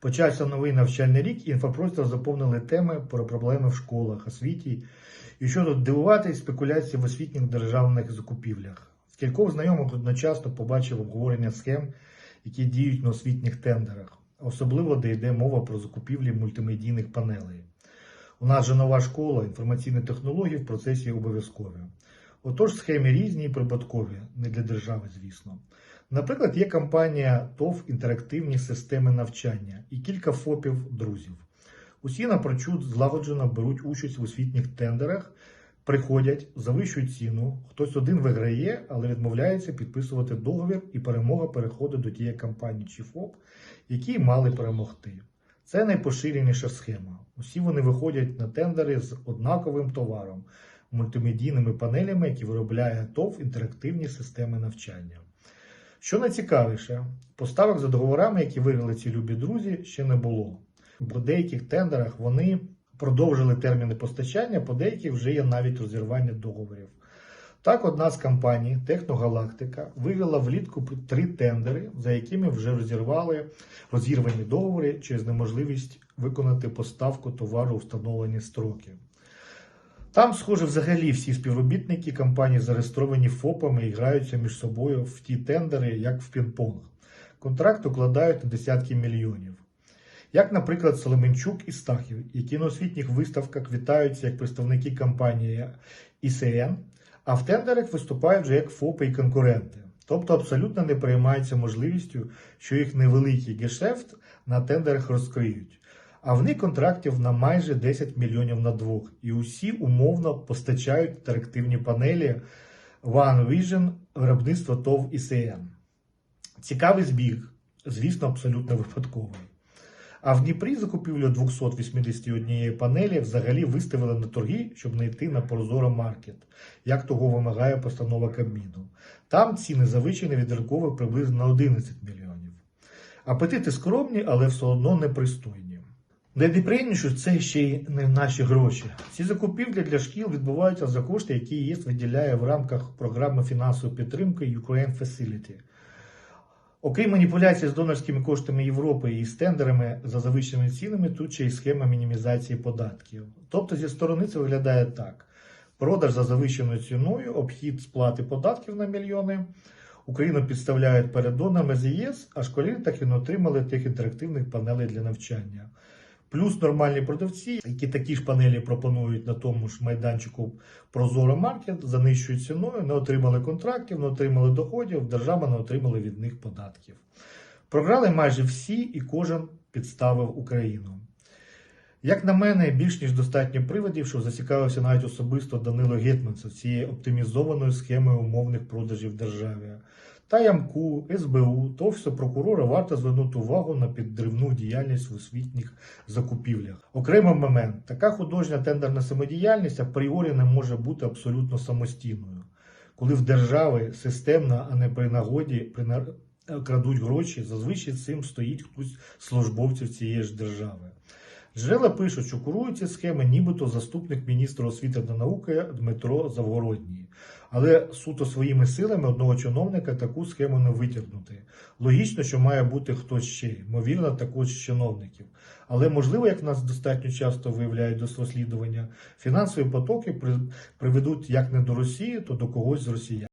Почався новий навчальний рік, і інфопростір заповнили теми про проблеми в школах, освіті. І що тут дивуватись, спекуляції в освітніх державних закупівлях. В кількох знайомих одночасно побачив обговорення схем, які діють на освітніх тендерах, особливо де йде мова про закупівлі мультимедійних панелей. У нас же нова школа, інформаційні технології в процесі обов'язкові. Отож, схеми різні і прибуткові, не для держави, звісно. Наприклад, є компанія ТОВ інтерактивні системи навчання і кілька ФОПів друзів. Усі напрочуд злагоджено беруть участь в освітніх тендерах, приходять, завищують ціну. Хтось один виграє, але відмовляється підписувати договір, і перемога переходить до тієї компанії чи ФОП, які мали перемогти. Це найпоширеніша схема. Усі вони виходять на тендери з однаковим товаром, мультимедійними панелями, які виробляє ТОВ інтерактивні системи навчання. Що найцікавіше, поставок за договорами, які виграли ці любі друзі, ще не було. По деяких тендерах вони продовжили терміни постачання, по деяких вже є навіть розірвання договорів. Так, одна з компаній, Техногалактика, виграла влітку три тендери, за якими вже розірвали розірвані договори через неможливість виконати поставку товару у встановлені строки. Там, схоже, взагалі всі співробітники компанії зареєстровані ФОПами і граються між собою в ті тендери, як в пінг-понг. Контракт укладають на десятки мільйонів. Як, наприклад, Соломенчук і Стахів, які на освітніх виставках вітаються як представники компанії ІСН, а в тендерах виступають вже як ФОПи і конкуренти. Тобто абсолютно не переймаються можливістю, що їх невеликий гешефт на тендерах розкриють. А в них контрактів на майже 10 мільйонів на двох. І усі умовно постачають інтерактивні панелі One Vision виробництва ТОВ ІСН. Цікавий збіг, звісно, абсолютно випадковий. А в Дніпрі закупівлю 281 панелі взагалі виставили на торги, щоб не йти на Прозоро Маркет, як того вимагає постанова Кабміну. Там ціни завищені від ринкових приблизно на 11 мільйонів. Апетити скромні, але все одно непристойні. Найдеприємніше це ще й не наші гроші. Ці закупівлі для шкіл відбуваються за кошти, які ЄС виділяє в рамках програми фінансової підтримки Ukraine Facility. Окрім маніпуляцій з донорськими коштами Європи і з тендерами за завищеними цінами, тут ще й схема мінімізації податків. Тобто, зі сторони це виглядає так: продаж за завищеною ціною, обхід сплати податків на мільйони. Україну підставляють перед донорами з ЄС, а школярі так і не отримали тих інтерактивних панелей для навчання. Плюс нормальні продавці, які такі ж панелі пропонують на тому ж майданчику Прозоро Маркет за нижчою ціною, не отримали контрактів, не отримали доходів, держава не отримала від них податків. Програли майже всі і кожен підставив Україну. Як на мене, більш ніж достатньо приводів, що зацікавився навіть особисто Данило Гетманцев цією оптимізованою схемою умовних продажів державі. Та Ямку, СБУ, то все прокурора варто звернути увагу на підривну діяльність в освітніх закупівлях. Окремий момент: така художня тендерна самодіяльність апріорі не може бути абсолютно самостійною, коли в держави системно, а не при нагоді при на- крадуть гроші, зазвичай цим стоїть хтось службовців цієї ж держави. Джерела пишуть, що курують ці схеми, нібито заступник міністра освіти та науки Дмитро Завгородній. Але суто своїми силами одного чиновника таку схему не витягнути. Логічно, що має бути хтось ще, ймовірно, також чиновників. Але можливо, як нас достатньо часто виявляють до розслідування, фінансові потоки при- приведуть як не до Росії, то до когось з росіян.